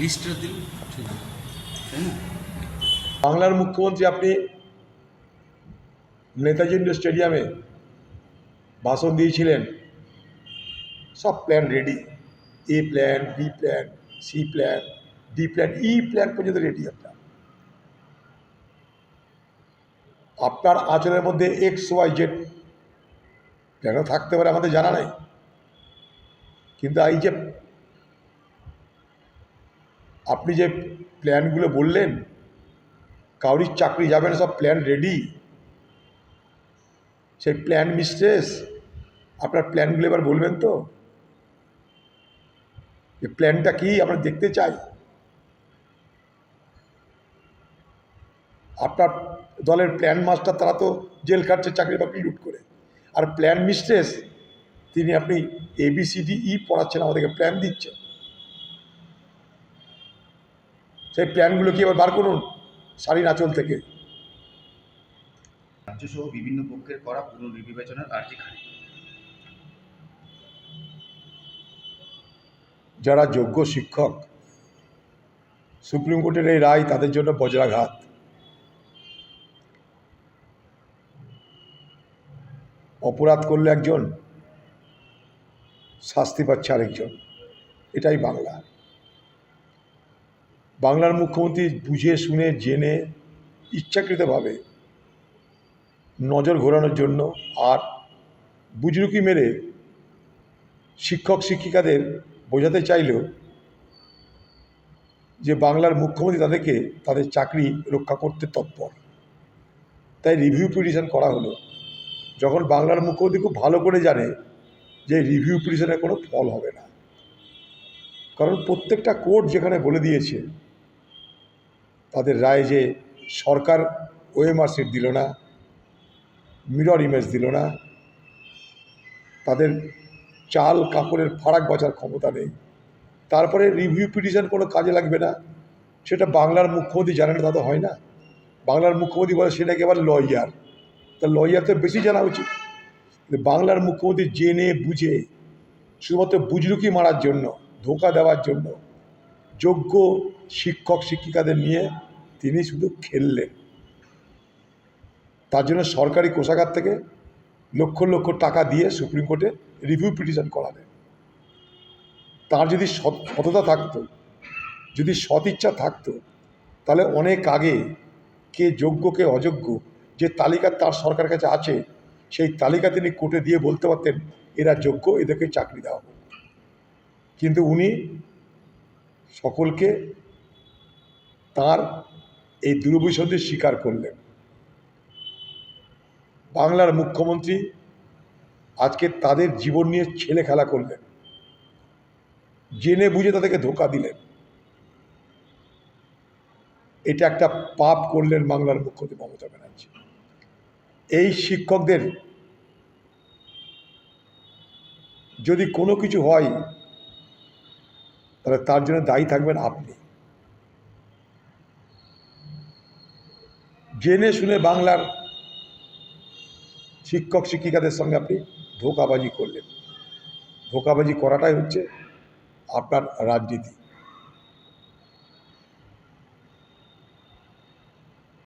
লিস্টটা দিন, ঠিক তাই না? বাংলার মুখ্যমন্ত্রী আপনি নেতাজি ইন্ডোর স্টেডিয়ামে ভাষণ দিয়েছিলেন। সব plan ready A plan B plan C plan D plan E plan পর্যন্ত রেডি আপনার। আপনার আচরণের মধ্যে এক্স ওয়াই জেড প্ল্যানও থাকতে পারে আমাদের জানা নাই। কিন্তু এই যে আপনি যে প্ল্যানগুলো বললেন কাউরির চাকরি যাবে না, সব প্ল্যান রেডি সেই প্ল্যান মিস্ট্রেস আপনার প্ল্যানগুলো এবার বলবেন তো? যে প্ল্যানটা কি আমরা দেখতে চাই? আপনার দলের প্ল্যান মাস্টার, তারা তো জেল খাটছে চাকরি বাকরি লুট করে। আর প্ল্যান মিস্ট্রেস তিনি আপনি এবিসিডি ই E পড়াচ্ছেন, আমাদেরকে প্ল্যান দিচ্ছেন। সেই প্ল্যানগুলো কি এবার বার করুন? শাড়ির আঁচল থেকে। রাজ্যসহ বিভিন্ন পক্ষের করা পুনর্বিবেচনার আর্জি খারিজ। যারা যোগ্য শিক্ষক সুপ্রিম কোর্টের এই রায় তাদের জন্য বজ্রাঘাত। অপরাধ করলে একজন শাস্তি পাচ্ছে আরেকজন। এটাই বাংলা। বাংলার মুখ্যমন্ত্রী বুঝে শুনে, জেনে, ইচ্ছাকৃতভাবে নজর ঘোরানোর জন্য আর বুজরুকি মেরে শিক্ষক, শিক্ষিকাদের বোঝাতে চাইল যে বাংলার মুখ্যমন্ত্রী তাদেরকে তাদের চাকরি রক্ষা করতে তৎপর। তাই রিভিউ পিটিশন করা হলো। যখন বাংলার মুখ্যমন্ত্রী খুব ভালো করে জানে যে রিভিউ পিটিশনের কোনো ফল হবে না। কারণ প্রত্যেকটা কোর্ট যেখানে বলে দিয়েছে তাদের রায় যে সরকার ওএমআর সিট দিল না, মিরর ইমেজ দিল না, তাদের চাল কাপড়ের ফারাক বাঁচার ক্ষমতা নেই, তারপরে রিভিউ পিটিশন কোনো কাজে লাগবে না, সেটা বাংলার মুখ্যমন্ত্রী জানেন না, তা তো হয় না। বাংলার মুখ্যমন্ত্রী বলে সেটাকে আবার লয়ার তা লয়ার তো বেশি জানা উচিত। বাংলার মুখ্যমন্ত্রী জেনে বুঝে, শুধুমাত্র বুজরুকি মারার জন্য, ধোকা দেওয়ার জন্য, যোগ্য শিক্ষক শিক্ষিকাদের নিয়ে তিনি শুধু খেললেন। তার জন্য সরকারি কোষাগার থেকে লক্ষ লক্ষ টাকা দিয়ে সুপ্রিম কোর্টে রিভিউ পিটিশন করালেন। তার যদি সততা থাকতো, যদি সৎ ইচ্ছা থাকতো, তাহলে অনেক আগে কে যোগ্য, কে অযোগ্য, যে তালিকা তার সরকার কাছে আছে, সেই তালিকা তিনি কোর্টে দিয়ে বলতে পারতেন, এরা যোগ্য, এদেরকে চাকরি দেওয়া কিন্তু উনি সকলকে তার এই দুর্বিসন্ধি স্বীকার করলেন। বাংলার মুখ্যমন্ত্রী আজকে তাদের জীবন নিয়ে ছেলে খেলা করলেন। জেনে বুঝে তাদেরকে ধোকা দিলেন। এটা একটা পাপ করলেন বাংলার মুখ্যমন্ত্রী মমতা ব্যানার্জি। এই শিক্ষকদের যদি কোনো কিছু হয়, তাহলে তার জন্য দায়ী থাকবেন আপনি। জেনে শুনে বাংলার শিক্ষক শিক্ষিকাদের সঙ্গে আপনি ধোকাবাজি করলেন। ধোকাবাজি করাটাই হচ্ছে আপনার রাজনীতি।